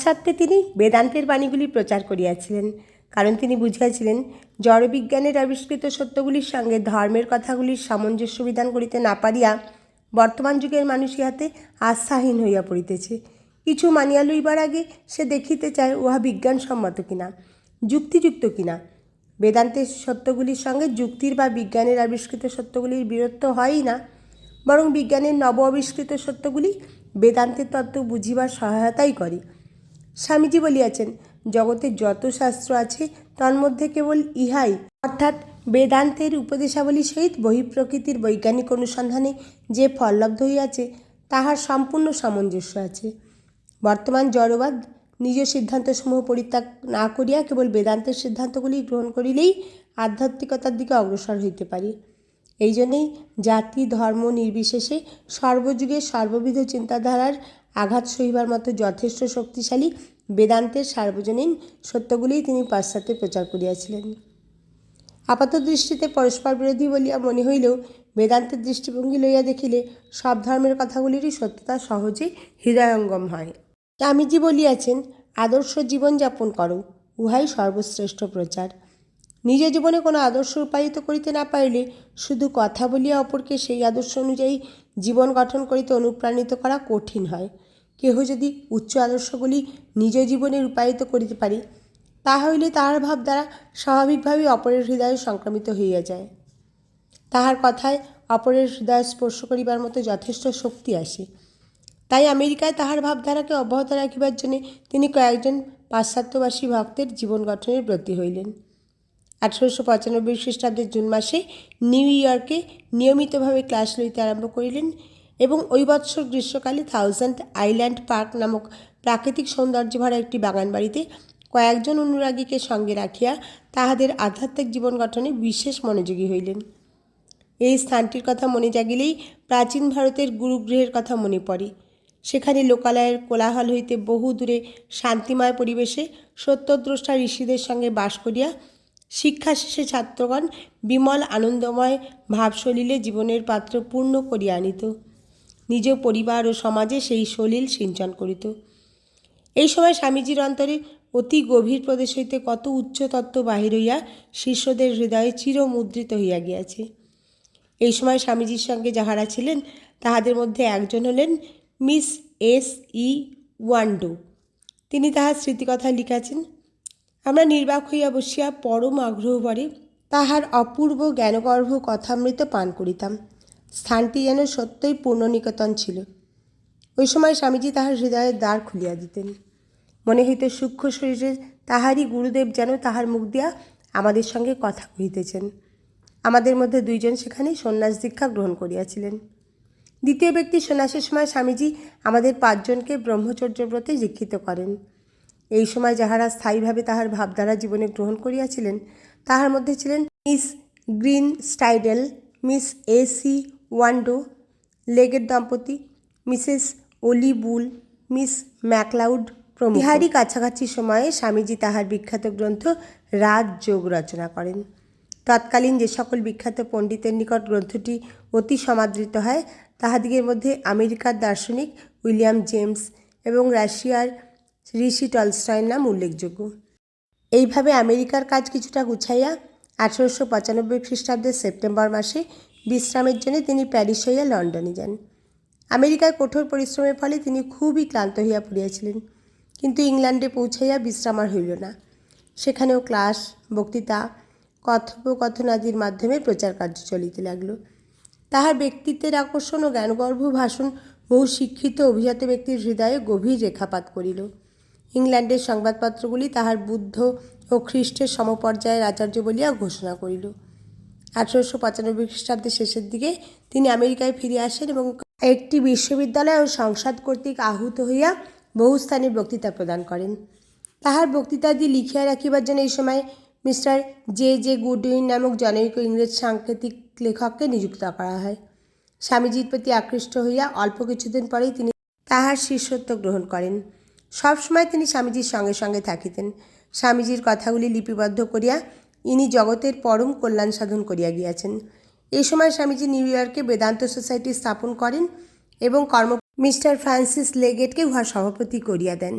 পাশ্চাত্যে তিনি বেদান্তের বাণীগুলি প্রচার করিয়াছিলেন, কারণ তিনি বুঝিয়াছিলেন, জড়বিজ্ঞানের আবিষ্কৃত সত্যগুলির সঙ্গে ধর্মের কথাগুলির সামঞ্জস্য বিধান করিতে না পারিয়া বর্তমান যুগের মানুষ ইহাতে আস্থাহীন হইয়া পড়িতেছে। কিছু মানিয়া লইবার আগে সে দেখিতে চায়, উহা বিজ্ঞানসম্মত কিনা, যুক্তিযুক্ত কিনা। বেদান্তের সত্যগুলির সঙ্গে যুক্তির বা বিজ্ঞানের আবিষ্কৃত সত্যগুলির বিরত্ব হয়ই না, বরং বিজ্ঞানের নব আবিষ্কৃত সত্যগুলি বেদান্তের তত্ত্ব বুঝিবার সহায়তাই করে। স্বামীজি বলিয়াছেন, জগতে যত শাস্ত্র আছে তন্মধ্যে কেবল ইহাই। অর্থাৎ বেদান্তের উপদেশাবলী সহিত বহিঃপ্রকৃতির বৈজ্ঞানিক অনুসন্ধানে যে ফললব্ধ হইয়াছে, তাহার সম্পূর্ণ সামঞ্জস্য আছে। বর্তমান জড়বাদ নিজ সিদ্ধান্তসমূহ পরিত্যাগ না করিয়া কেবল বেদান্তের সিদ্ধান্তগুলি গ্রহণ করিলেই আধ্যাত্মিকতার দিকে অগ্রসর হইতে পারি। এই জন্যেই জাতি, ধর্ম নির্বিশেষে সর্বযুগে সর্ববিধ চিন্তাধারার আঘাত সহিবার মতো যথেষ্ট শক্তিশালী বেদান্তের সার্বজনীন সত্যগুলিই তিনি পাশ্চাত্যে প্রচার করিয়াছিলেন। আপাত দৃষ্টিতে পরস্পর বিরোধী বলিয়া মনে হইলেও বেদান্তের দৃষ্টিভঙ্গি লইয়া দেখিলে সব ধর্মের কথাগুলিরই সত্যতা সহজে হৃদয়ঙ্গম হয়। স্বামীজি বলিয়াছেন, আদর্শ জীবনযাপন করো, উহাই সর্বশ্রেষ্ঠ প্রচার। নিজ জীবনে কোনো আদর্শ রূপায়িত করিতে না পারিলে শুধু কথা বলিয়া অপরকে সেই আদর্শ অনুযায়ী জীবন গঠন করিতে অনুপ্রাণিত করা কঠিন হয়। কেহ যদি উচ্চ আদর্শগুলি নিজ জীবনে রূপায়িত করিতে পারি তাহা হইলে তাহার ভাব দ্বারা স্বাভাবিকভাবেই অপরের হৃদয়ে সংক্রমিত হইয়া যায়। তাহার কথায় অপরের হৃদয় স্পর্শ করিবার মতো যথেষ্ট শক্তি আসে। তাই আমেরিকায় তাহার ভাবধারাকে অব্যাহত রাখিবার জন্য তিনি কয়েকজন পাশ্চাত্যবাসী ভক্তের জীবন গঠনের ব্রতী হইলেন। আঠারোশো পঁচানব্বই খ্রিস্টাব্দের জুন মাসে নিউ ইয়র্কে নিয়মিতভাবে ক্লাস লইতে আরম্ভ করিলেন এবং ওই বৎসর গ্রীষ্মকালে থাউজেন্ড আইল্যান্ড পার্ক নামক প্রাকৃতিক সৌন্দর্য ভরা একটি বাগান বাড়িতে কয়েকজন অনুরাগীকে সঙ্গে রাখিয়া তাহাদের আধ্যাত্মিক জীবন গঠনে বিশেষ মনোযোগী হইলেন। এই স্থানটির কথা মনে জাগিলেই প্রাচীন ভারতের গুরুগৃহের কথা মনে পড়ে। সেখানে লোকালয়ের কোলাহল হইতে বহু দূরে শান্তিময় পরিবেশে সত্যদ্রষ্টা ঋষিদের সঙ্গে বাস করিয়া শিক্ষা শেষে ছাত্রগণ বিমল আনন্দময় ভাবসলিলে জীবনের পাত্র পূর্ণ করিয়া আনিত। নিজ পরিবার ও সমাজে সেই সলিল সিঞ্চন করিত। এই সময় স্বামীজির অন্তরে অতি গভীর প্রদেশ হইতে কত উচ্চ তত্ত্ব বাহির হইয়া শিষ্যদের হৃদয়ে চিরমুদ্রিত হইয়া গিয়াছে। এই সময় স্বামীজির সঙ্গে যাহারা ছিলেন, তাহাদের মধ্যে একজন হলেন মিস এস ই ওয়ান্ডো। তিনি তাহার স্মৃতিকথা লিখাছেন আমরা নির্বাক হইয়া বসিয়া পরম আগ্রহ আগ্রহভরে তাহার অপূর্ব জ্ঞানগর্ভ কথামৃত পান করিতাম। স্থানটি যেন সত্যই পূর্ণনিকেতন ছিল। ওই সময় স্বামীজি তাহার হৃদয়ের দ্বার খুলিয়া দিতেন। মনে হইতে সূক্ষ্ম শরীরের তাহারই গুরুদেব যেন তাহার মুখ দিয়া আমাদের সঙ্গে কথা কহিতেছেন। আমাদের মধ্যে দুইজন সেখানে সন্ন্যাস দীক্ষা গ্রহণ করিয়াছিলেন। দ্বিতীয় ব্যক্তি সন্ন্যাসের সময় স্বামীজি আমাদের পাঁচজনকে ব্রহ্মচর্য ব্রতে দীক্ষিত করেন। এই সময় যাহারা স্থায়ীভাবে তাহার ভাবধারা জীবনে গ্রহণ করিয়াছিলেন, তাহার মধ্যে ছিলেন miss Green Steidel, miss A C Wando, লেগের দম্পতি, মিসেস ওলি বুল, মিস ম্যাকলাউড প্রমুখ। ইহারই কাছাকাছি সময়ে স্বামীজি তাহার বিখ্যাত গ্রন্থ রাজযোগ রচনা করেন। তৎকালীন যে সকল বিখ্যাত পণ্ডিতের নিকট গ্রন্থটি অতি সমাদৃত হয়, তাহাদিগের মধ্যে আমেরিকার দার্শনিক উইলিয়াম জেমস এবং রাশিয়ার ঋষি টলস্টয়ের নাম উল্লেখযোগ্য। এইভাবে আমেরিকার কাজ কিছুটা গুছাইয়া আঠারোশো পঁচানব্বই খ্রিস্টাব্দের সেপ্টেম্বর মাসে বিশ্রামের জন্য তিনি প্যারিস হইয়া লন্ডনে যান। আমেরিকায় কঠোর পরিশ্রমের ফলে তিনি খুবই ক্লান্ত হইয়া পড়িয়াছিলেন। কিন্তু ইংল্যান্ডে পৌঁছাইয়া বিশ্রাম আর হইল না। সেখানেও ক্লাস, বক্তৃতা, কথোপকথনাদির মাধ্যমে প্রচার কার্য চলিতে লাগল। তাহার ব্যক্তিত্বের আকর্ষণ ও জ্ঞানগর্ভ ভাষণ বহু শিক্ষিত অভিজাত ব্যক্তির হৃদয়ে গভীর রেখাপাত করিল। ইংল্যান্ডের সংবাদপত্রগুলি তাহার বুদ্ধ ও খ্রিস্টের সমপর্যায়ের আচার্য বলিয়া ঘোষণা করিল। আঠারোশো পঁচানব্বই খ্রিস্টাব্দের শেষের দিকে তিনি আমেরিকায় ফিরে আসেন এবং একটি বিশ্ববিদ্যালয় ও সংসদ কর্তৃক আহুত হইয়া বহু স্থানে বক্তৃতা প্রদান করেন। তাহার বক্তৃতাদি লিখিয়া রাখিবার জন্য এই সময় মিস্টার জে জে গুডউইন নামক জনৈক ইংরেজ সাংকেতিক লেখককে নিযুক্ত করা হয়। স্বামীজির প্রতি আকৃষ্ট হইয়া অল্প কিছুদিন পরেই তিনি তাহার শিষ্যত্ব গ্রহণ করেন। সবসময় তিনি স্বামীজির সঙ্গে সঙ্গে থাকিতেন। স্বামীজির কথাগুলি লিপিবদ্ধ করিয়া ইনি জগতের পরম কল্যাণ সাধন করিয়া গিয়াছেন। এই সময় স্বামীজি নিউ ইয়র্কে বেদান্ত সোসাইটি স্থাপন করেন এবং কর্ম মিস্টার ফ্রান্সিস লেগেটকে উহার সভাপতি করিয়া দেন।